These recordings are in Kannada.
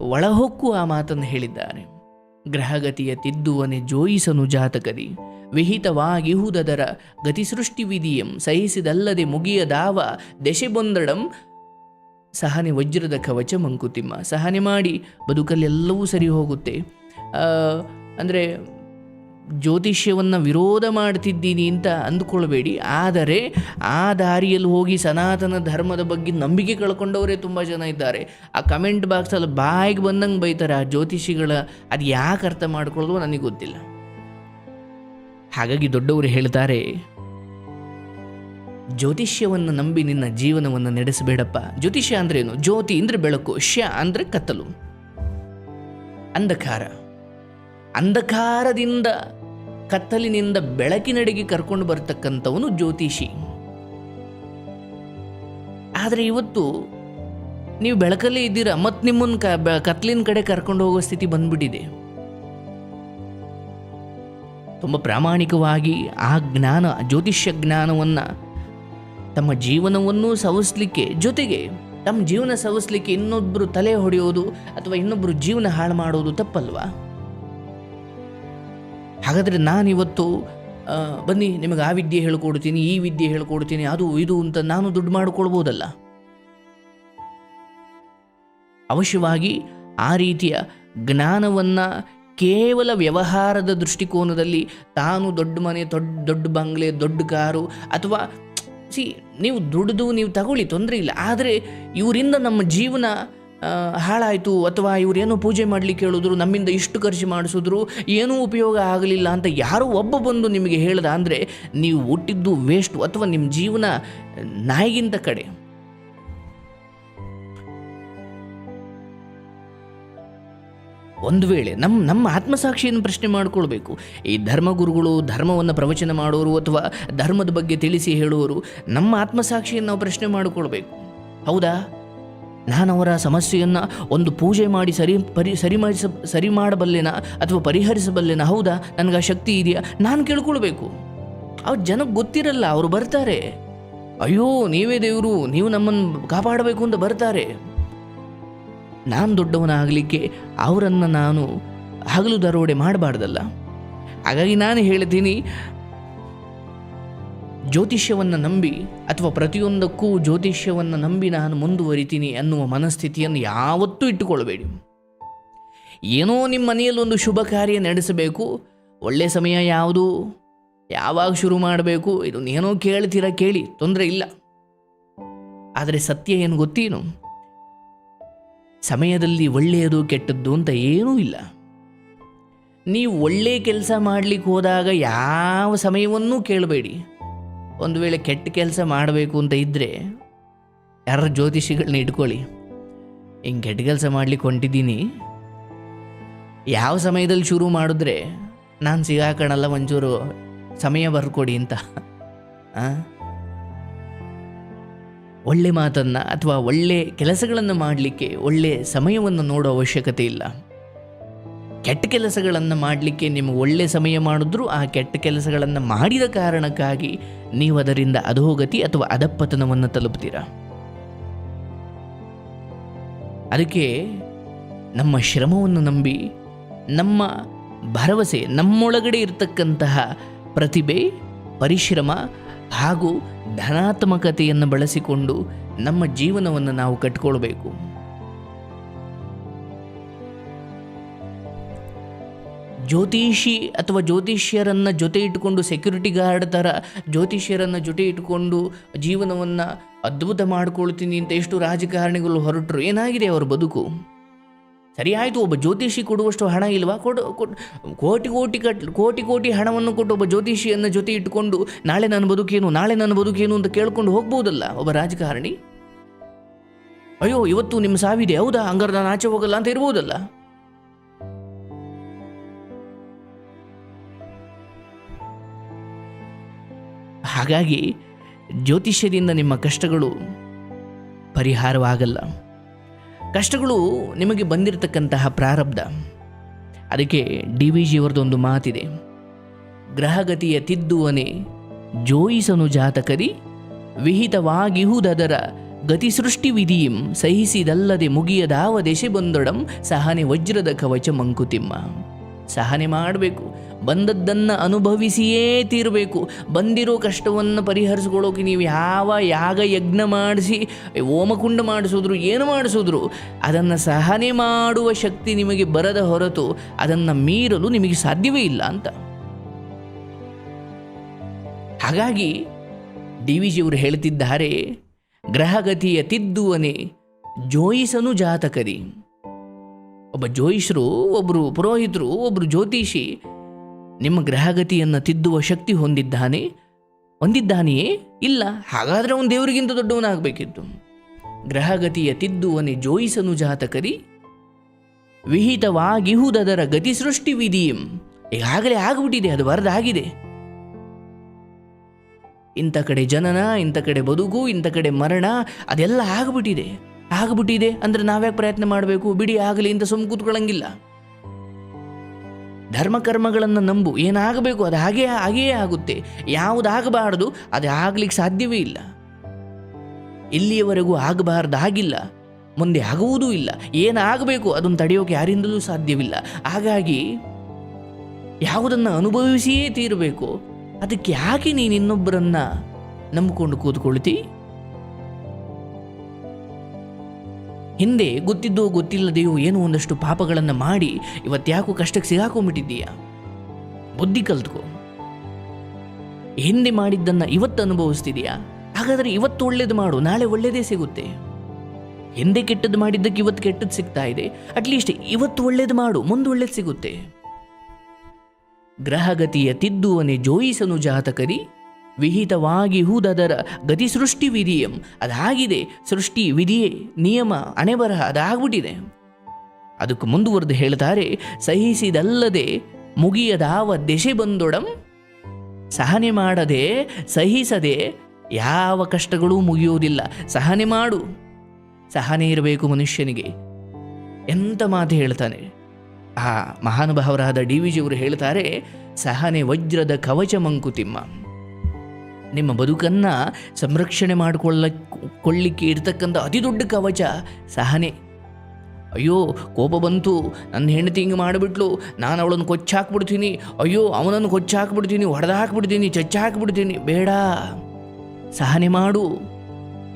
ಒಳಹೊಕ್ಕು ಆ ಮಾತನ್ನು ಹೇಳಿದ್ದಾರೆ. ಗ್ರಹಗತಿಯ ತಿದ್ದುವನೆ ಜೋಯಿಸನು ಜಾತಕದಿ. ವಿಹಿತವಾಗಿಹುದದರ ಗತಿಸೃಷ್ಟಿ ವಿಧಿಯಂ ಸಹಿಸಿದಲ್ಲದೆ ಮುಗಿಯದಾವ ದೆಶೆಬೊಂದಡಂ ಬಂದಡಂ ಸಹನೆ ವಜ್ರದ ಕವಚ ಮಂಕುತಿಮ್ಮ. ಸಹನೆ ಮಾಡಿ ಬದುಕಲ್ಲೆಲ್ಲವೂ ಸರಿ ಹೋಗುತ್ತೆ ಅಂದರೆ ಜ್ಯೋತಿಷ್ಯವನ್ನು ವಿರೋಧ ಮಾಡ್ತಿದ್ದೀನಿ ಅಂತ ಅಂದುಕೊಳ್ಬೇಡಿ. ಆದರೆ ಆ ದಾರಿಯಲ್ಲಿ ಹೋಗಿ ಸನಾತನ ಧರ್ಮದ ಬಗ್ಗೆ ನಂಬಿಕೆ ಕಳ್ಕೊಂಡವರೇ ತುಂಬ ಜನ ಇದ್ದಾರೆ. ಆ ಕಮೆಂಟ್ ಬಾಕ್ಸಲ್ಲಿ ಬಾಯಿಗೆ ಬಂದಂಗೆ ಬೈತಾರೆ ಆ ಜ್ಯೋತಿಷಿಗಳ. ಅದು ಯಾಕೆ ಅರ್ಥ ಮಾಡ್ಕೊಳ್ಳೋದು ನನಗೆ ಗೊತ್ತಿಲ್ಲ. ಹಾಗಾಗಿ ದೊಡ್ಡವರು ಹೇಳ್ತಾರೆ, ಜ್ಯೋತಿಷ್ಯವನ್ನು ನಂಬಿ ನಿನ್ನ ಜೀವನವನ್ನು ನಡೆಸಬೇಡಪ್ಪ. ಜ್ಯೋತಿಷ್ಯ ಅಂದ್ರೇನು ಜ್ಯೋತಿ ಅಂದ್ರೆ ಬೆಳಕು, ಶ್ಯ ಅಂದ್ರೆ ಕತ್ತಲು. ಅಂಧಕಾರ. ಅಂಧಕಾರದಿಂದ ಕತ್ತಲಿನಿಂದ ಬೆಳಕಿನಡೆಗೆ ಕರ್ಕೊಂಡು ಬರ್ತಕ್ಕಂಥವನು ಜ್ಯೋತಿಷಿ. ಆದರೆ ಇವತ್ತು ನೀವು ಬೆಳಕಲ್ಲೇ ಇದ್ದೀರಾ? ಮತ್ತು ನಿಮ್ಮನ್ನು ಕ ಕತ್ಲಿನ ಕಡೆ ಕರ್ಕೊಂಡು ಹೋಗೋ ಸ್ಥಿತಿ ಬಂದ್ಬಿಟ್ಟಿದೆ. ತುಂಬ ಪ್ರಾಮಾಣಿಕವಾಗಿ ಆ ಜ್ಞಾನ, ಜ್ಯೋತಿಷ್ಯ ಜ್ಞಾನವನ್ನು ತಮ್ಮ ಜೀವನವನ್ನು ಸವಿಸ್ಲಿಕ್ಕೆ, ಜೊತೆಗೆ ತಮ್ಮ ಜೀವನ ಸವಿಸ್ಲಿಕ್ಕೆ ಇನ್ನೊಬ್ಬರು ತಲೆ ಹೊಡೆಯೋದು ಅಥವಾ ಇನ್ನೊಬ್ಬರು ಜೀವನ ಹಾಳು ಮಾಡೋದು ತಪ್ಪಲ್ವಾ? ಹಾಗಾದರೆ ನಾನಿವತ್ತು ಬನ್ನಿ, ನಿಮಗೆ ಆ ವಿದ್ಯೆ ಹೇಳ್ಕೊಡ್ತೀನಿ, ಈ ವಿದ್ಯೆ ಹೇಳ್ಕೊಡ್ತೀನಿ, ಅದು ಇದು ಅಂತ ನಾನು ದುಡ್ಡು ಮಾಡಿಕೊಳ್ಬೋದಲ್ಲ? ಅವಶ್ಯವಾಗಿ ಆ ರೀತಿಯ ಜ್ಞಾನವನ್ನು ಕೇವಲ ವ್ಯವಹಾರದ ದೃಷ್ಟಿಕೋನದಲ್ಲಿ ತಾನು ದೊಡ್ಡ ಮನೆ, ದೊಡ್ಡ ದೊಡ್ಡ ಬಂಗ್ಲೆ, ದೊಡ್ಡ ಕಾರು, ಅಥವಾ ಸಿ ನೀವು ದುಡಿದು ನೀವು ತಗೊಳ್ಳಿ, ತೊಂದರೆ ಇಲ್ಲ. ಆದರೆ ಇವರಿಂದ ನಮ್ಮ ಜೀವನ ಹಾಳಾಯಿತು ಅಥವಾ ಇವರೇನೋ ಪೂಜೆ ಮಾಡಲಿಕ್ಕೆ ಹೇಳಿದ್ರು ನಮ್ಮಿಂದ ಇಷ್ಟು ಖರ್ಚು ಮಾಡಿಸಿದ್ರು, ಏನೂ ಉಪಯೋಗ ಆಗಲಿಲ್ಲ ಅಂತ ಯಾರೋ ಒಬ್ಬ ಬಂದು ನಿಮಗೆ ಹೇಳ್ದ ಅಂದರೆ ನೀವು ಹುಟ್ಟಿದ್ದು ವೇಸ್ಟು ಅಥವಾ ನಿಮ್ಮ ಜೀವನ ನಾಯಿಗಿಂತ ಕಡೆ. ಒಂದು ವೇಳೆ ನಮ್ಮ ನಮ್ಮ ಆತ್ಮಸಾಕ್ಷಿಯನ್ನು ಪ್ರಶ್ನೆ ಮಾಡಿಕೊಳ್ಬೇಕು. ಈ ಧರ್ಮಗುರುಗಳು ಧರ್ಮವನ್ನು ಪ್ರವಚನ ಮಾಡೋರು ಅಥವಾ ಧರ್ಮದ ಬಗ್ಗೆ ತಿಳಿಸಿ ಹೇಳುವವರು ನಮ್ಮ ಆತ್ಮಸಾಕ್ಷಿಯನ್ನು ನಾವು ಪ್ರಶ್ನೆ ಮಾಡಿಕೊಳ್ಬೇಕು. ಹೌದಾ? ನಾನು ಸಮಸ್ಯೆಯನ್ನು ಒಂದು ಪೂಜೆ ಮಾಡಿ ಸರಿ, ಪರಿ ಸರಿ ಮಾಡಿಸ ಸರಿ ಮಾಡಬಲ್ಲೆನಾ ಅಥವಾ ಪರಿಹರಿಸಬಲ್ಲೆನಾ? ಹೌದಾ? ನನಗೆ ಆ ಶಕ್ತಿ ಇದೆಯಾ? ನಾನು ಕೇಳ್ಕೊಳ್ಬೇಕು. ಅವ್ರ ಜನಕ್ಕೆ ಗೊತ್ತಿರಲ್ಲ, ಅವರು ಬರ್ತಾರೆ. ಅಯ್ಯೋ, ನೀವೇ ದೇವರು, ನೀವು ನಮ್ಮನ್ನು ಕಾಪಾಡಬೇಕು ಅಂತ ಬರ್ತಾರೆ. ನಾನು ದೊಡ್ಡವನಾಗಲಿಕ್ಕೆ ಅವರನ್ನು ನಾನು ಹಗಲು ದರೋಡೆ ಮಾಡಬಾರ್ದಲ್ಲ. ಹಾಗಾಗಿ ನಾನು ಹೇಳ್ತೀನಿ ಜ್ಯೋತಿಷ್ಯವನ್ನು ನಂಬಿ ಅಥವಾ ಪ್ರತಿಯೊಂದಕ್ಕೂ ಜ್ಯೋತಿಷ್ಯವನ್ನು ನಂಬಿ ನಾನು ಮುಂದುವರಿತೀನಿ ಅನ್ನುವ ಮನಸ್ಥಿತಿಯನ್ನು ಯಾವತ್ತೂ ಇಟ್ಟುಕೊಳ್ಬೇಡಿ ಏನೋ ನಿಮ್ಮ ಮನೆಯಲ್ಲಿ ಒಂದು ಶುಭ ಕಾರ್ಯ ನಡೆಸಬೇಕು ಒಳ್ಳೆಯ ಸಮಯ ಯಾವುದು, ಯಾವಾಗ ಶುರು ಮಾಡಬೇಕು ಇದನ್ನೇನೋ ಕೇಳ್ತೀರಾ ಕೇಳಿ, ತೊಂದರೆ ಇಲ್ಲ. ಆದರೆ ಸತ್ಯ ಏನು ಗೊತ್ತೇನು? ಸಮಯದಲ್ಲಿ ಒಳ್ಳೆಯದು ಕೆಟ್ಟದ್ದು ಅಂತ ಏನೂ ಇಲ್ಲ. ನೀವು ಒಳ್ಳೆಯ ಕೆಲಸ ಮಾಡಲಿಕ್ಕೆ ಹೋದಾಗ ಯಾವ ಸಮಯವನ್ನೂ ಕೇಳಬೇಡಿ. ಒಂದು ವೇಳೆ ಕೆಟ್ಟ ಕೆಲಸ ಮಾಡಬೇಕು ಅಂತ ಇದ್ದರೆ ಯಾರ ಜ್ಯೋತಿಷಿಗಳನ್ನ ಇಟ್ಕೊಳ್ಳಿ. ಹಿಂಗೆ ಕೆಟ್ಟ ಕೆಲಸ ಮಾಡಲಿಕ್ಕೆ ಹೊಂಟಿದ್ದೀನಿ. ಯಾವ ಸಮಯದಲ್ಲಿ ಶುರು ಮಾಡಿದ್ರೆ ನಾನು ಸಿಗಾಕಣಲ್ಲ ಒಂಚೂರು ಸಮಯ ಬರ್ಕೊಡಿ ಅಂತ? ಒಳ್ಳೆ ಮಾತನ್ನು ಅಥವಾ ಒಳ್ಳೆ ಕೆಲಸಗಳನ್ನು ಮಾಡಲಿಕ್ಕೆ ಒಳ್ಳೆ ಸಮಯವನ್ನು ನೋಡೋ ಅವಶ್ಯಕತೆ ಇಲ್ಲ. ಕೆಟ್ಟ ಕೆಲಸಗಳನ್ನು ಮಾಡಲಿಕ್ಕೆ ನಿಮಗೆ ಒಳ್ಳೆ ಸಮಯ ಮಾಡಿದ್ರೂ, ಆ ಕೆಟ್ಟ ಕೆಲಸಗಳನ್ನು ಮಾಡಿದ ಕಾರಣಕ್ಕಾಗಿ ನೀವು ಅದರಿಂದ ಅಧೋಗತಿ ಅಥವಾ ಅಧಪ್ಪತನವನ್ನು ತಲುಪ್ತೀರಾ? ಅದಕ್ಕೆ ನಮ್ಮ ಶ್ರಮವನ್ನು ನಂಬಿ, ನಮ್ಮ ಭರವಸೆ, ನಮ್ಮೊಳಗಡೆ ಇರತಕ್ಕಂತಹ ಪ್ರತಿಭೆ, ಪರಿಶ್ರಮ ಹಾಗೂ ಧನಾತ್ಮಕತೆಯನ್ನು ಬಳಸಿಕೊಂಡು ನಮ್ಮ ಜೀವನವನ್ನು ನಾವು ಕಟ್ಕೊಳ್ಬೇಕು. ಜ್ಯೋತಿಷಿ ಅಥವಾ ಜ್ಯೋತಿಷ್ಯರನ್ನು ಜೊತೆ ಇಟ್ಟುಕೊಂಡು ಸೆಕ್ಯೂರಿಟಿ ಗಾರ್ಡ್ ಥರ ಜ್ಯೋತಿಷ್ಯರನ್ನು ಜೊತೆ ಇಟ್ಟುಕೊಂಡು ಜೀವನವನ್ನು ಅದ್ಭುತ ಮಾಡ್ಕೊಳ್ತೀನಿ ಅಂತ ಎಷ್ಟು ರಾಜಕಾರಣಿಗಳು ಹೊರಟರು, ಏನಾಗಿದೆ ಅವರ ಬದುಕು? ಸರಿಯಾಯಿತು, ಒಬ್ಬ ಜ್ಯೋತಿಷಿ ಕೊಡುವಷ್ಟು ಹಣ ಇಲ್ವಾ? ಕೊಡ್ ಕೋಟಿ ಕೋಟಿ ಕಟ್, ಕೋಟಿ ಕೋಟಿ ಹಣವನ್ನು ಕೊಟ್ಟು ಒಬ್ಬ ಜ್ಯೋತಿಷಿಯನ್ನು ಜೊತೆ ಇಟ್ಟುಕೊಂಡು ನಾಳೆ ನನ್ನ ಬದುಕೇನು, ನಾಳೆ ನನ್ನ ಬದುಕೇನು ಅಂತ ಕೇಳ್ಕೊಂಡು ಹೋಗ್ಬೋದಲ್ಲ ಒಬ್ಬ ರಾಜಕಾರಣಿ? ಅಯ್ಯೋ, ಇವತ್ತು ನಿಮ್ಮ ಸಾವಿದೆ ಹೌದಾ? ಹಂಗಾರೆ ನಾನು ಆಚೆ ಹೋಗಲ್ಲ ಅಂತ ಇರ್ಬೋದಲ್ಲ? ಹಾಗಾಗಿ ಜ್ಯೋತಿಷ್ಯದಿಂದ ನಿಮ್ಮ ಕಷ್ಟಗಳು ಪರಿಹಾರವಾಗಲ್ಲ. ಕಷ್ಟಗಳು ನಿಮಗೆ ಬಂದಿರತಕ್ಕಂತಹ ಪ್ರಾರಬ್ಧ. ಅದಕ್ಕೆ ಡಿ ವಿ ಜಿಯವರದೊಂದು ಮಾತಿದೆ. ಗ್ರಹಗತಿಯ ತಿದ್ದುವನೆ ಜೋಯಿಸನು ಜಾತಕರಿ ವಿಹಿತವಾಗಿಹುದರ ಗತಿ ಸೃಷ್ಟಿ ವಿಧಿಯಂ ಸಹಿಸಿದಲ್ಲದೆ ಮುಗಿಯದಾವ ದೆಸೆ ಬಂದೊಡಂ ಸಹನೆ ವಜ್ರದ ಕವಚ ಮಂಕುತಿಮ್ಮ. ಸಹನೆ ಮಾಡಬೇಕು. ಬಂದದ್ದನ್ನು ಅನುಭವಿಸಿಯೇ ತೀರಬೇಕು. ಬಂದಿರೋ ಕಷ್ಟವನ್ನು ಪರಿಹರಿಸ್ಕೊಳ್ಳೋಕೆ ನೀವು ಯಾವ ಯಾಗ ಯಜ್ಞ ಮಾಡಿಸಿ ಓಮಕುಂಡ ಮಾಡಿಸಿದ್ರು, ಏನು ಮಾಡಿಸಿದ್ರು, ಅದನ್ನು ಸಹನೆ ಮಾಡುವ ಶಕ್ತಿ ನಿಮಗೆ ಬರದ ಹೊರತು ಅದನ್ನು ಮೀರಲು ನಿಮಗೆ ಸಾಧ್ಯವೇ ಇಲ್ಲ ಅಂತ. ಹಾಗಾಗಿ ಡಿ ವಿ ಜಿಯವರು ಹೇಳ್ತಿದ್ದಾರೆ, ಗ್ರಹಗತಿಯ ತಿದ್ದುವನೆ ಜೋಯಿಸನು ಜಾತಕರಿ. ಒಬ್ಬ ಜೋಯಿಸರು ಒಬ್ಬರು ಪುರೋಹಿತರು ಒಬ್ಬರು ಜ್ಯೋತಿಷಿ ನಿಮ್ಮ ಗ್ರಹಗತಿಯನ್ನು ತಿದ್ದುವ ಶಕ್ತಿ ಹೊಂದಿದ್ದಾನೆ? ಹೊಂದಿದ್ದಾನೆಯೇ? ಇಲ್ಲ. ಹಾಗಾದರೆ ಅವನು ದೇವರಿಗಿಂತ ದೊಡ್ಡವನಾಗಬೇಕಿತ್ತು. ಗ್ರಹಗತಿಯ ತಿದ್ದುವನೆ ಜೋಯಿಸನು ಜಾತಕರಿ. ವಿಹಿತವಾಗಿಹುದರ ಗತಿ ಸೃಷ್ಟಿ ವಿಧಿಯಂ ಈಗಾಗಲೇ ಆಗ್ಬಿಟ್ಟಿದೆ, ಅದು ಬರದಾಗಿದೆ. ಇಂಥ ಕಡೆ ಜನನ, ಇಂಥ ಕಡೆ ಬದುಕು, ಇಂಥ ಕಡೆ ಮರಣ, ಅದೆಲ್ಲ ಆಗ್ಬಿಟ್ಟಿದೆ. ಆಗಿಬಿಟ್ಟಿದೆ ಅಂದ್ರೆ ನಾವ್ಯಾಕೆ ಪ್ರಯತ್ನ ಮಾಡಬೇಕು? ಬಿಡಿ, ಆಗಲಿ, ಇಂಥ ಸುಮ್ಮ ಕೂತ್ಕೊಳ್ಳಂಗಿಲ್ಲ ಧರ್ಮ ಕರ್ಮಗಳನ್ನು ನಂಬು, ಏನಾಗಬೇಕು ಅದು ಹಾಗೆ, ಹಾಗೆಯೇ ಆಗುತ್ತೆ. ಯಾವುದಾಗಬಾರದು, ಅದು ಆಗಲಿಕ್ಕೆ ಸಾಧ್ಯವೇ ಇಲ್ಲ. ಇಲ್ಲಿಯವರೆಗೂ ಆಗಬಾರ್ದಾಗಿಲ್ಲ ಮುಂದೆ ಆಗುವುದೂ ಇಲ್ಲ. ಏನಾಗಬೇಕು, ಅದನ್ನು ತಡೆಯೋಕೆ ಯಾರಿಂದಲೂ ಸಾಧ್ಯವಿಲ್ಲ. ಹಾಗಾಗಿ, ಯಾವುದನ್ನು ಅನುಭವಿಸಿಯೇ ತೀರಬೇಕು, ಅದಕ್ಕೆ ಯಾಕೆ ನೀನು ಇನ್ನೊಬ್ಬರನ್ನು ನಂಬಿಕೊಂಡು ಕೂತ್ಕೊಳ್ತಿ? ಹಿಂದೆ ಗೊತ್ತಿದ್ದೋ ಗೊತ್ತಿಲ್ಲದೆಯೋ ಏನೋ ಒಂದಷ್ಟು ಪಾಪಗಳನ್ನು ಮಾಡಿ ಇವತ್ತ್ಯಾಕೋ ಕಷ್ಟಕ್ಕೆ ಸಿಗಾಕೊಂಡ್ಬಿಟ್ಟಿದ್ದೀಯ? ಬುದ್ಧಿ ಕಲ್ತ್ಕೋ. ಹಿಂದೆ ಮಾಡಿದ್ದನ್ನು ಇವತ್ತು ಅನುಭವಿಸ್ತಿದೆಯಾ? ಹಾಗಾದರೆ ಇವತ್ತು ಒಳ್ಳೇದು ಮಾಡು, ನಾಳೆ ಒಳ್ಳೇದೇ ಸಿಗುತ್ತೆ. ಹಿಂದೆ ಕೆಟ್ಟದ್ದು ಮಾಡಿದ್ದಕ್ಕೆ ಇವತ್ತು ಕೆಟ್ಟದ್ದು ಸಿಗ್ತಾ ಇದೆ. ಅಟ್ಲೀಸ್ಟ್ ಇವತ್ತು ಒಳ್ಳೇದು ಮಾಡು, ಮುಂದೆ ಒಳ್ಳೇದು ಸಿಗುತ್ತೆ. ಗ್ರಹಗತಿಯ ತಿದ್ದುವನೆ ಜೋಯಿಸನು ಜಾತಕರಿ. ವಿಹಿತವಾಗಿ ಹೂದದರ ಗತಿ ಸೃಷ್ಟಿ ವಿಧಿಯಂ ಅದಾಗಿದೆ ಸೃಷ್ಟಿ ವಿಧಿಯೇ ನಿಯಮ, ಅಣೆಬರಹ ಅದಾಗ್ಬಿಟ್ಟಿದೆ. ಅದಕ್ಕೆ ಮುಂದುವರೆದು ಹೇಳ್ತಾರೆ ಸಹಿಸಿದಲ್ಲದೆ ಮುಗಿಯದಾವ ದೆಸೆ ಬಂದೊಡಂ. ಸಹನೆ ಮಾಡದೆ, ಸಹಿಸದೆ ಯಾವ ಕಷ್ಟಗಳೂ ಮುಗಿಯೋದಿಲ್ಲ ಸಹನೆ ಮಾಡು, ಸಹನೆ ಇರಬೇಕು ಮನುಷ್ಯನಿಗೆ. ಎಂಥ ಮಾತು ಹೇಳ್ತಾನೆ ಆ ಮಹಾನುಭಾವರಾದ ಡಿ ವಿ ಜಿಯವರು ಹೇಳ್ತಾರೆ ಸಹನೆ ವಜ್ರದ ಕವಚ ಮಂಕುತಿಮ್ಮ. ನಿಮ್ಮ ಬದುಕನ್ನು ಸಂರಕ್ಷಣೆ ಮಾಡಿಕೊಳ್ಳ ಕೊಳ್ಳಿಕ್ಕೆ ಇರತಕ್ಕಂಥ ಅತಿದೊಡ್ಡ ಕವಚ ಸಹನೆ. ಅಯ್ಯೋ, ಕೋಪ ಬಂತು. ನನ್ನ ಹೆಂಡತಿ ಹಿಂಗೆ ಮಾಡಿಬಿಟ್ಲು. ನಾನು ಅವಳನ್ನು ಕೊಚ್ಚಾಕ್ಬಿಡ್ತೀನಿ ಅಯ್ಯೋ, ಅವನನ್ನು ಕೊಚ್ಚಾಕ್ಬಿಡ್ತೀನಿ ಹೊಡೆದು ಹಾಕ್ಬಿಡ್ತೀನಿ. ಚಚ್ಚಾಕ್ಬಿಡ್ತೀನಿ ಬೇಡ. ಸಹನೆ ಮಾಡು.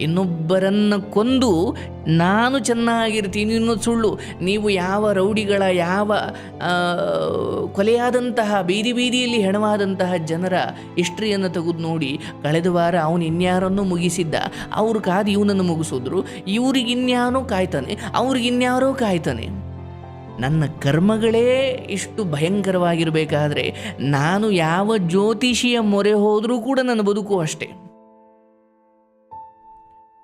ಇನ್ನೊಬ್ಬರನ್ನು ಕೊಂದು ನಾನು ಚೆನ್ನಾಗಿರ್ತೀನಿ ಅನ್ನೋದು ಸುಳ್ಳು. ನೀವು ಯಾವ ರೌಡಿಗಳ, ಯಾವ ಕೊಲೆಯಾದಂತಹ, ಬೀದಿ ಬೀದಿಯಲ್ಲಿ ಹೆಣವಾದಂತಹ ಜನರ ಹಿಸ್ಟ್ರಿಯನ್ನು ತೆಗೆದು ನೋಡಿ, ಕಳೆದ ವಾರ ಅವನು ಇನ್ಯಾರನ್ನು ಮುಗಿಸಿದ್ದ, ಅವ್ರು ಕಾದು ಇವನನ್ನು ಮುಗಿಸಿದ್ರು ಇವ್ರಿಗಿನ್ಯಾರೋ ಕಾಯ್ತಾನೆ ಅವ್ರಿಗಿನ್ಯಾರೋ ಕಾಯ್ತಾನೆ. ನನ್ನ ಕರ್ಮಗಳೇ ಇಷ್ಟು ಭಯಂಕರವಾಗಿರಬೇಕಾದ್ರೆ, ನಾನು ಯಾವ ಜ್ಯೋತಿಷಿಯ ಮೊರೆ ಹೋದರೂ ಕೂಡ ನನ್ನ ಬದುಕು ಅಷ್ಟೇ.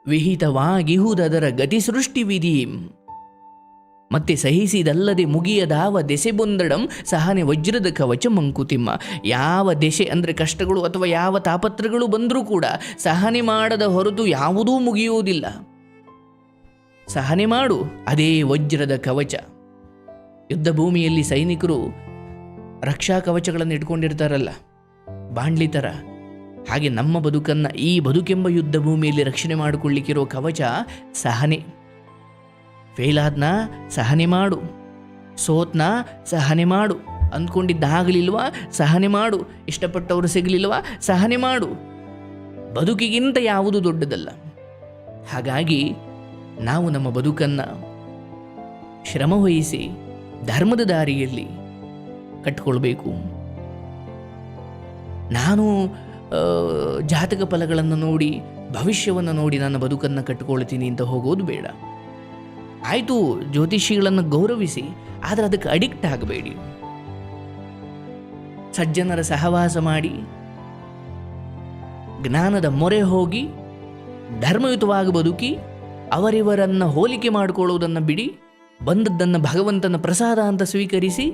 ವಿಹಿತವಾಗಿಹುದರ ಗತಿ ಸೃಷ್ಟಿ ವಿಧಿ ಮತ್ತೆ ಸಹಿಸಿದಲ್ಲದೆ ಮುಗಿಯದಾವ ದೆಸೆ ಬೊಂದಡಂ ಸಹನೆ ವಜ್ರದ ಕವಚ ಮಂಕುತಿಮ್ಮ. ಯಾವ ದೆಸೆ ಅಂದರೆ ಕಷ್ಟಗಳು ಅಥವಾ ಯಾವ ತಾಪತ್ರಗಳು ಬಂದರೂ ಕೂಡ ಸಹನೆ ಮಾಡದ ಹೊರತು ಯಾವುದೂ ಮುಗಿಯುವುದಿಲ್ಲ. ಸಹನೆ ಮಾಡು ಅದೇ ವಜ್ರದ ಕವಚ. ಯುದ್ಧ ಭೂಮಿಯಲ್ಲಿ ಸೈನಿಕರು ರಕ್ಷಾ ಕವಚಗಳನ್ನು ಇಟ್ಕೊಂಡಿರ್ತಾರಲ್ಲ ಬಾಂಡ್ಲಿ ಥರ ಹಾಗೆ ನಮ್ಮ ಬದುಕನ್ನು ಈ ಬದುಕೆಂಬ ಯುದ್ಧ ಭೂಮಿಯಲ್ಲಿ ರಕ್ಷಣೆ ಮಾಡಿಕೊಳ್ಳಿಕ್ಕಿರೋ ಕವಚ ಸಹನೆ. ಫೇಲಾದ್ನ ಸಹನೆ ಮಾಡು. ಸೋತ್ನ ಸಹನೆ ಮಾಡು. ಅಂದ್ಕೊಂಡಿದ್ದಾಗಲಿಲ್ವಾ ಸಹನೆ ಮಾಡು. ಇಷ್ಟಪಟ್ಟವರು ಸಿಗಲಿಲ್ವಾ ಸಹನೆ ಮಾಡು. ಬದುಕಿಗಿಂತ ಯಾವುದು ದೊಡ್ಡದಲ್ಲ. ಹಾಗಾಗಿ ನಾವು ನಮ್ಮ ಬದುಕನ್ನು ಶ್ರಮವಹಿಸಿ ಧರ್ಮದ ದಾರಿಯಲ್ಲಿ ಕಟ್ಕೊಳ್ಬೇಕು. ನಾನು ಜಾತಕ ಫಲಗಳನ್ನು ನೋಡಿ, ಭವಿಷ್ಯವನ್ನು ನೋಡಿ ನನ್ನ ಬದುಕನ್ನು ಕಟ್ಟಿಕೊಳ್ತೀನಿ ಅಂತ ಹೋಗೋದು ಬೇಡ. ಆಯಿತು, ಜ್ಯೋತಿಷಿಗಳನ್ನು ಗೌರವಿಸಿ, ಆದರೆ ಅದಕ್ಕೆ ಅಡಿಕ್ಟ್ ಆಗಬೇಡಿ. ಸಜ್ಜನರ ಸಹವಾಸ ಮಾಡಿ, ಜ್ಞಾನದ ಮೊರೆ ಹೋಗಿ, ಧರ್ಮಯುತವಾಗಿ ಬದುಕಿ, ಅವರಿವರನ್ನು ಹೋಲಿಕೆ ಮಾಡಿಕೊಳ್ಳುವುದನ್ನು ಬಿಡಿ, ಬಂದದ್ದನ್ನು ಭಗವಂತನ ಪ್ರಸಾದ ಅಂತ ಸ್ವೀಕರಿಸಿ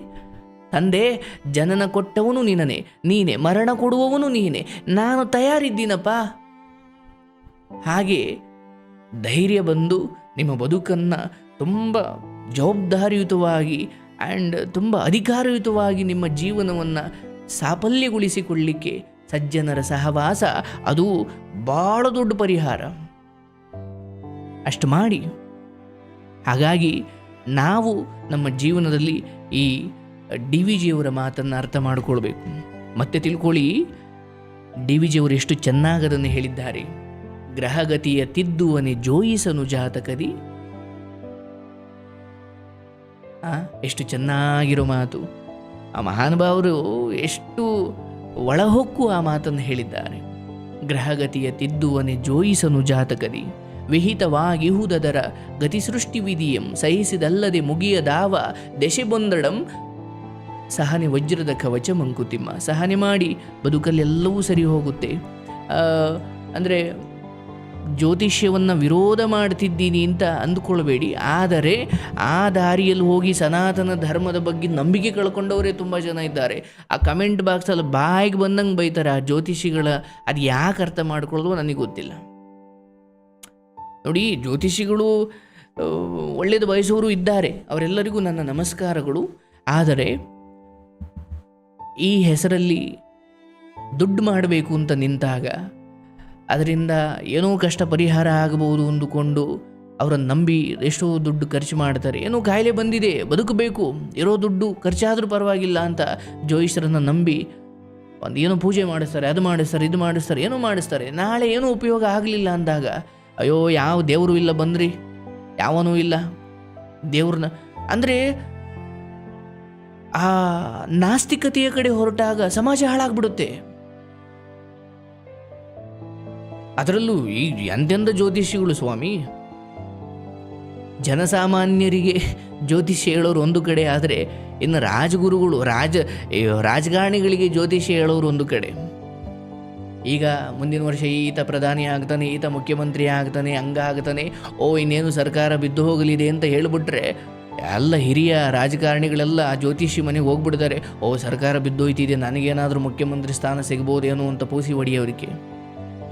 ತಂದೆ, ಜನನ ಕೊಟ್ಟವನು ನೀನನೇ, ನೀನೆ, ಮರಣ ಕೊಡುವವನು ನೀನೆ, ನಾನು ತಯಾರಿದ್ದೀನಪ್ಪ. ಹಾಗೆ ಧೈರ್ಯ ಬಂದು ನಿಮ್ಮ ಬದುಕನ್ನು ತುಂಬ ಜವಾಬ್ದಾರಿಯುತವಾಗಿ ಆ್ಯಂಡ್ ತುಂಬ ಅಧಿಕಾರಯುತವಾಗಿ ನಿಮ್ಮ ಜೀವನವನ್ನು ಸಾಫಲ್ಯಗೊಳಿಸಿಕೊಳ್ಳಿಕ್ಕೆ ಸಜ್ಜನರ ಸಹವಾಸ, ಅದು ಭಾಳ ದೊಡ್ಡ ಪರಿಹಾರ. ಅಷ್ಟು ಮಾಡಿ. ಹಾಗಾಗಿ ನಾವು ನಮ್ಮ ಜೀವನದಲ್ಲಿ ಈ ಡಿ ವಿ ಜಿಯವರ ಮಾತನ್ನು ಅರ್ಥ ಮಾಡಿಕೊಳ್ಬೇಕು. ಮತ್ತೆ ತಿಳ್ಕೊಳ್ಳಿ ಡಿ ವಿ ಜಿಯವರು ಎಷ್ಟು ಚೆನ್ನಾಗದನ್ನು ಹೇಳಿದ್ದಾರೆ. ಗ್ರಹಗತಿಯ ತಿದ್ದುವನೆ ಜೋಯಿಸನು ಜಾತಕದಿ. ಆ, ಎಷ್ಟು ಚೆನ್ನಾಗಿರೋ ಮಾತು. ಆ ಮಹಾನುಭಾವರು ಎಷ್ಟು ಒಳಹೊಕ್ಕು ಆ ಮಾತನ್ನು ಹೇಳಿದ್ದಾರೆ. ಗ್ರಹಗತಿಯ ತಿದ್ದುವನೆ ಜೋಯಿಸನು ಜಾತಕದಿ. ವಿಹಿತವಾಗಿಹುದದರ ಗತಿಸೃಷ್ಟಿ ವಿಧಿಯಂ ಸಹಿಸಿದಲ್ಲದೆ ಮುಗಿಯದಾವ ದೆಶೆಬೊಂದಡಂ ಬಂದಡಂ ಸಹನೆ ವಜ್ರದ ಕವಚ ಮಂಕುತಿಮ್ಮ. ಸಹನೆ ಮಾಡಿ ಬದುಕಲ್ಲೆಲ್ಲವೂ ಸರಿ ಹೋಗುತ್ತೆ. ಅಂದರೆ ಜ್ಯೋತಿಷ್ಯವನ್ನು ವಿರೋಧ ಮಾಡ್ತಿದ್ದೀನಿ ಅಂತ ಅಂದುಕೊಳ್ಬೇಡಿ. ಆದರೆ ಆ ದಾರಿಯಲ್ಲಿ ಹೋಗಿ ಸನಾತನ ಧರ್ಮದ ಬಗ್ಗೆ ನಂಬಿಕೆ ಕಳ್ಕೊಂಡವರೇ ತುಂಬ ಜನ ಇದ್ದಾರೆ. ಆ ಕಮೆಂಟ್ ಬಾಕ್ಸಲ್ಲಿ ಬಾಯಿಗೆ ಬಂದಂಗೆ ಬೈತಾರೆ ಆ ಜ್ಯೋತಿಷಿಗಳ. ಅದು ಯಾಕೆ ಅರ್ಥ ಮಾಡ್ಕೊಳ್ಳೋದು ನನಗೆ ಗೊತ್ತಿಲ್ಲ. ನೋಡಿ, ಜ್ಯೋತಿಷಿಗಳು ಒಳ್ಳೆಯದು ಬಯಸೋರು ಇದ್ದಾರೆ. ಅವರೆಲ್ಲರಿಗೂ ನನ್ನ ನಮಸ್ಕಾರಗಳು. ಆದರೆ ಈ ಹೆಸರಲ್ಲಿ ದುಡ್ಡು ಮಾಡಬೇಕು ಅಂತ ನಿಂತಾಗ ಅದರಿಂದ ಏನೋ ಕಷ್ಟ ಪರಿಹಾರ ಆಗಬಹುದು ಅಂದುಕೊಂಡು ಅವರನ್ನು ನಂಬಿ ಎಷ್ಟೋ ದುಡ್ಡು ಖರ್ಚು ಮಾಡ್ತಾರೆ. ಏನೋ ಕಾಯಿಲೆ ಬಂದಿದೆ, ಬದುಕಬೇಕು, ಇರೋ ದುಡ್ಡು ಖರ್ಚಾದರೂ ಪರವಾಗಿಲ್ಲ ಅಂತ ಜೋಯಿಸರನ್ನು ನಂಬಿ ಒಂದು ಏನೋ ಪೂಜೆ ಮಾಡಿಸ್ತಾರೆ, ಅದು ಮಾಡಿಸ್ತಾರೆ, ಇದು ಮಾಡಿಸ್ತಾರೆ, ಏನೋ ಮಾಡಿಸ್ತಾರೆ. ನಾಳೆ ಏನೂ ಉಪಯೋಗ ಆಗಲಿಲ್ಲ ಅಂದಾಗ, ಅಯ್ಯೋ, ಯಾವ ದೇವರು ಇಲ್ಲ ಬಂದ್ರಿ, ಯಾವನೂ ಇಲ್ಲ, ದೇವ್ರನ್ನ. ಅಂದರೆ ಆ ನಾಸ್ತಿಕತೆಯ ಕಡೆ ಹೊರಟಾಗ ಸಮಾಜ ಹಾಳಾಗ್ಬಿಡುತ್ತೆ. ಅದರಲ್ಲೂ ಈ ಎಂದೆಂದ ಜ್ಯೋತಿಷಿಗಳು ಸ್ವಾಮಿ? ಜನಸಾಮಾನ್ಯರಿಗೆ ಜ್ಯೋತಿಷ್ಯ ಹೇಳೋರು ಒಂದು ಕಡೆ, ಆದರೆ ಇನ್ನು ರಾಜಗುರುಗಳು, ರಾಜ ರಾಜಕಾರಣಿಗಳಿಗೆ ಜ್ಯೋತಿಷ್ಯ ಹೇಳೋರು ಒಂದು ಕಡೆ. ಈಗ ಮುಂದಿನ ವರ್ಷ ಈತ ಪ್ರಧಾನಿ ಆಗ್ತಾನೆ, ಈತ ಮುಖ್ಯಮಂತ್ರಿ ಆಗ್ತಾನೆ ಹಂಗ ಆಗ್ತಾನೆ, ಓ ಇನ್ನೇನು ಸರ್ಕಾರ ಬಿದ್ದು ಹೋಗಲಿದೆ ಅಂತ ಹೇಳಿಬಿಟ್ರೆ ಎಲ್ಲ ಹಿರಿಯ ರಾಜಕಾರಣಿಗಳೆಲ್ಲ ಜ್ಯೋತಿಷಿ ಮನೆಗೆ ಹೋಗ್ಬಿಡ್ತಾರೆ ಓ, ಸರ್ಕಾರ ಬಿದ್ದೋಯ್ತಿದೆ, ನನಗೇನಾದರೂ ಮುಖ್ಯಮಂತ್ರಿ ಸ್ಥಾನ ಸಿಗ್ಬೋದೇನೋ ಅಂತ ಪೂಸಿ ಹೊಡೆಯೋರಿಗೆ.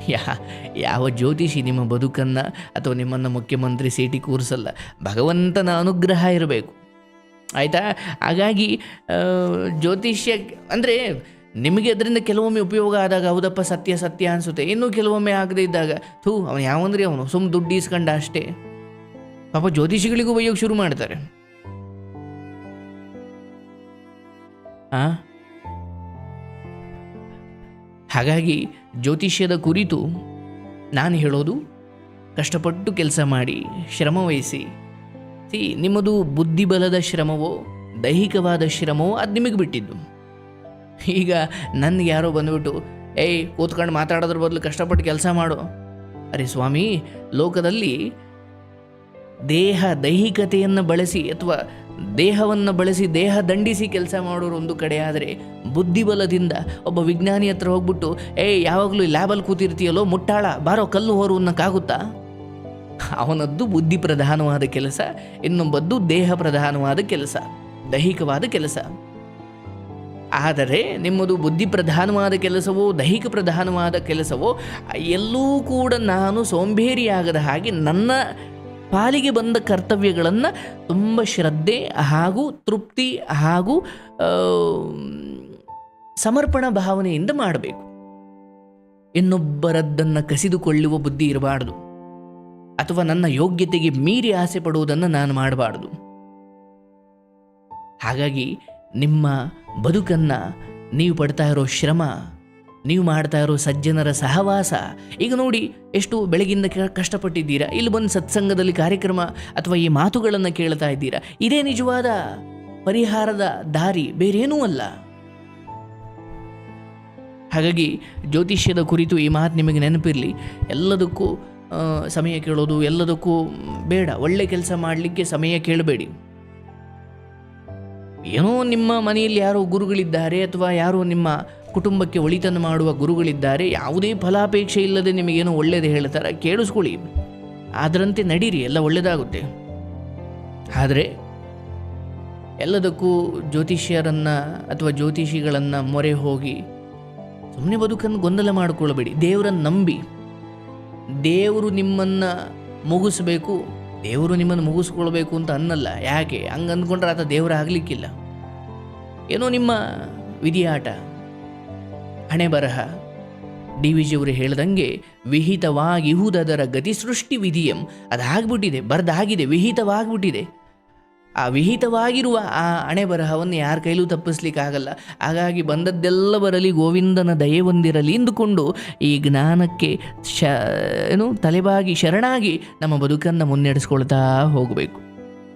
ಯಾ, ಯಾವ ಜ್ಯೋತಿಷಿ ನಿಮ್ಮ ಬದುಕನ್ನು ಅಥವಾ ನಿಮ್ಮನ್ನು ಮುಖ್ಯಮಂತ್ರಿ ಸೀಟಿ ಕೂರಿಸಲ್ಲ. ಭಗವಂತನ ಅನುಗ್ರಹ ಇರಬೇಕು. ಆಯಿತಾ? ಹಾಗಾಗಿ ಜ್ಯೋತಿಷ್ಯ, ಅಂದರೆ ನಿಮಗೆ ಅದರಿಂದ ಕೆಲವೊಮ್ಮೆ ಉಪಯೋಗ ಆದಾಗ ಹೌದಪ್ಪ ಸತ್ಯ ಸತ್ಯ ಅನಿಸುತ್ತೆ. ಇನ್ನೂ ಕೆಲವೊಮ್ಮೆ ಆಗದೇ ಇದ್ದಾಗ, ಥೂ, ಅವನು ಯಾವಂದ್ರೆ ಅವನು? ಸುಮ್ಮ ದುಡ್ಡು ಇಸ್ಕೊಂಡ ಅಷ್ಟೇ. ಪಾಪ ಜ್ಯೋತಿಷಿಗಳಿಗೂ ಉಪಯೋಗ ಶುರು ಮಾಡ್ತಾರೆ. ಆ? ಹಾಗಾಗಿ ಜ್ಯೋತಿಷ್ಯದ ಕುರಿತು ನಾನು ಹೇಳೋದು, ಕಷ್ಟಪಟ್ಟು ಕೆಲಸ ಮಾಡಿ ಶ್ರಮ ವಹಿಸಿ. ಸಿ, ನಿಮ್ಮದು ಬುದ್ಧಿಬಲದ ಶ್ರಮವೋ, ದೈಹಿಕವಾದ ಶ್ರಮವೋ ಅದು ನಿಮಗೆ ಬಿಟ್ಟಿದ್ದು. ಈಗ ನನಗೆ ಯಾರೋ ಬಂದುಬಿಟ್ಟು, ಏಯ್, ಕೂತ್ಕೊಂಡು ಮಾತಾಡೋದ್ರ ಬದಲು ಕಷ್ಟಪಟ್ಟು ಕೆಲಸ ಮಾಡು. ಅರೆ ಸ್ವಾಮಿ, ಲೋಕದಲ್ಲಿ ದೇಹ ದೈಹಿಕತೆಯನ್ನು ಬಳಸಿ ಅಥವಾ ದೇಹವನ್ನು ಬಳಸಿ ದೇಹ ದಂಡಿಸಿ ಕೆಲಸ ಮಾಡೋರು ಒಂದು ಕಡೆ ಆದರೆ ಬುದ್ಧಿಬಲದಿಂದ ಒಬ್ಬ ವಿಜ್ಞಾನಿ ಹತ್ರ ಹೋಗ್ಬಿಟ್ಟು ಏ ಯಾವಾಗಲೂ ಲ್ಯಾಬಲ್ಲಿ ಕೂತಿರ್ತೀಯಲ್ಲೋ, ಮುಟ್ಟಾಳ, ಬಾರೋ, ಕಲ್ಲು ಹೊರು ಅನ್ನೋಕ್ಕಾಗುತ್ತಾ? ಅವನದ್ದು ಬುದ್ಧಿ ಪ್ರಧಾನವಾದ ಕೆಲಸ ಇನ್ನೊಬ್ಬದ್ದು ದೇಹ ಪ್ರಧಾನವಾದ ಕೆಲಸ, ದೈಹಿಕವಾದ ಕೆಲಸ. ಆದರೆ ನಿಮ್ಮದು ಬುದ್ಧಿ ಪ್ರಧಾನವಾದ ಕೆಲಸವೋ ದೈಹಿಕ ಪ್ರಧಾನವಾದ ಕೆಲಸವೋ, ಎಲ್ಲೂ ಕೂಡ ನಾನು ಸೋಂಬೇರಿಯಾಗದ ಹಾಗೆ ನನ್ನ ಪಾಲಿಗೆ ಬಂದ ಕರ್ತವ್ಯಗಳನ್ನು ತುಂಬ ಶ್ರದ್ಧೆ ಹಾಗೂ ತೃಪ್ತಿ ಹಾಗೂ ಸಮರ್ಪಣಾ ಭಾವನೆಯಿಂದ ಮಾಡಬೇಕು. ಇನ್ನೊಬ್ಬರದ್ದನ್ನು ಕಸಿದುಕೊಳ್ಳುವ ಬುದ್ಧಿ ಇರಬಾರ್ದು. ಅಥವಾ ನನ್ನ ಯೋಗ್ಯತೆಗೆ ಮೀರಿ ಆಸೆ ಪಡುವುದನ್ನು ನಾನು ಮಾಡಬಾರ್ದು. ಹಾಗಾಗಿ ನಿಮ್ಮ ಬದುಕನ್ನು ನೀವು ಪಡ್ತಾ ಇರೋ ಶ್ರಮ ನೀವು ಮಾಡ್ತಾ ಇರೋ ಸಜ್ಜನರ ಸಹವಾಸ. ಈಗ ನೋಡಿ, ಎಷ್ಟು ಬೆಳಗಿಂದ ಕಷ್ಟಪಟ್ಟಿದ್ದೀರಾ? ಇಲ್ಲಿ ಬಂದು ಸತ್ಸಂಗದಲ್ಲಿ ಕಾರ್ಯಕ್ರಮ ಅಥವಾ ಈ ಮಾತುಗಳನ್ನು ಕೇಳ್ತಾ ಇದ್ದೀರಾ? ಇದೇ ನಿಜವಾದ ಪರಿಹಾರದ ದಾರಿ, ಬೇರೇನೂ ಅಲ್ಲ. ಹಾಗಾಗಿ ಜ್ಯೋತಿಷ್ಯದ ಕುರಿತು ಈ ಮಾತು ನಿಮಗೆ ನೆನಪಿರಲಿ. ಎಲ್ಲದಕ್ಕೂ ಸಮಯ ಕೇಳೋದು, ಎಲ್ಲದಕ್ಕೂ ಬೇಡ. ಒಳ್ಳೆ ಕೆಲಸ ಮಾಡಲಿಕ್ಕೆ ಸಮಯ ಕೇಳಬೇಡಿ. ಏನೋ ನಿಮ್ಮ ಮನೆಯಲ್ಲಿ ಯಾರೋ ಗುರುಗಳಿದ್ದಾರೆ ಅಥವಾ ಯಾರೋ ನಿಮ್ಮ ಕುಟುಂಬಕ್ಕೆ ಒಳಿತನ್ನು ಮಾಡುವ ಗುರುಗಳಿದ್ದಾರೆ. ಯಾವುದೇ ಫಲಾಪೇಕ್ಷೆ ಇಲ್ಲದೆ ನಿಮಗೇನು ಒಳ್ಳೆಯದು ಹೇಳ್ತಾರೆ. ಕೇಳಿಸ್ಕೊಳ್ಳಿ. ಅದರಂತೆ ನಡೀರಿ, ಎಲ್ಲ ಒಳ್ಳೆಯದಾಗುತ್ತೆ ಆದರೆ ಎಲ್ಲದಕ್ಕೂ ಜ್ಯೋತಿಷ್ಯರನ್ನು ಅಥವಾ ಜ್ಯೋತಿಷಿಗಳನ್ನು ಮೊರೆ ಹೋಗಿ ಸುಮ್ಮನೆ ಬದುಕನ್ನು ಗೊಂದಲ ಮಾಡಿಕೊಳ್ಳಬೇಡಿ ದೇವರನ್ನು ನಂಬಿ. ದೇವರು ನಿಮ್ಮನ್ನು ಮುಗಿಸ್ಬೇಕು. ದೇವರು ನಿಮ್ಮನ್ನು ಮುಗಿಸ್ಕೊಳ್ಬೇಕು ಅಂತ ಅನ್ನಲ್ಲ. ಯಾಕೆ? ಹಂಗೆ ಅಂದ್ಕೊಂಡ್ರೆ ಆತ ದೇವರಾಗಲಿಕ್ಕಿಲ್ಲ. ಏನೋ ನಿಮ್ಮ ವಿಧಿಯಾಟ. ಹಣೆ ಬರಹ. ಡಿ ವಿ ಜಿಯವರು ಹೇಳ್ದಂಗೆ ವಿಹಿತವಾಗಿಹುದರ ಗತಿ ಸೃಷ್ಟಿ ವಿಧಿಯಂ ಅದಾಗ್ಬಿಟ್ಟಿದೆ, ಬರ್ದಾಗಿದೆ, ವಿಹಿತವಾಗ್ಬಿಟ್ಟಿದೆ. ಆ ವಿಹಿತವಾಗಿರುವ ಆ ಹಣೆ ಬರಹವನ್ನು ಯಾರ ಕೈಲೂ ತಪ್ಪಿಸ್ಲಿಕ್ಕಾಗಲ್ಲ. ಹಾಗಾಗಿ ಬಂದದ್ದೆಲ್ಲ ಬರಲಿ, ಗೋವಿಂದನ ದಯೆ ಹೊಂದಿರಲಿ ಎಂದುಕೊಂಡು ಈ ಜ್ಞಾನಕ್ಕೆ ಶ, ಏನು, ತಲೆಬಾಗಿ ಶರಣಾಗಿ ನಮ್ಮ ಬದುಕನ್ನು ಮುನ್ನಡೆಸ್ಕೊಳ್ತಾ ಹೋಗಬೇಕು.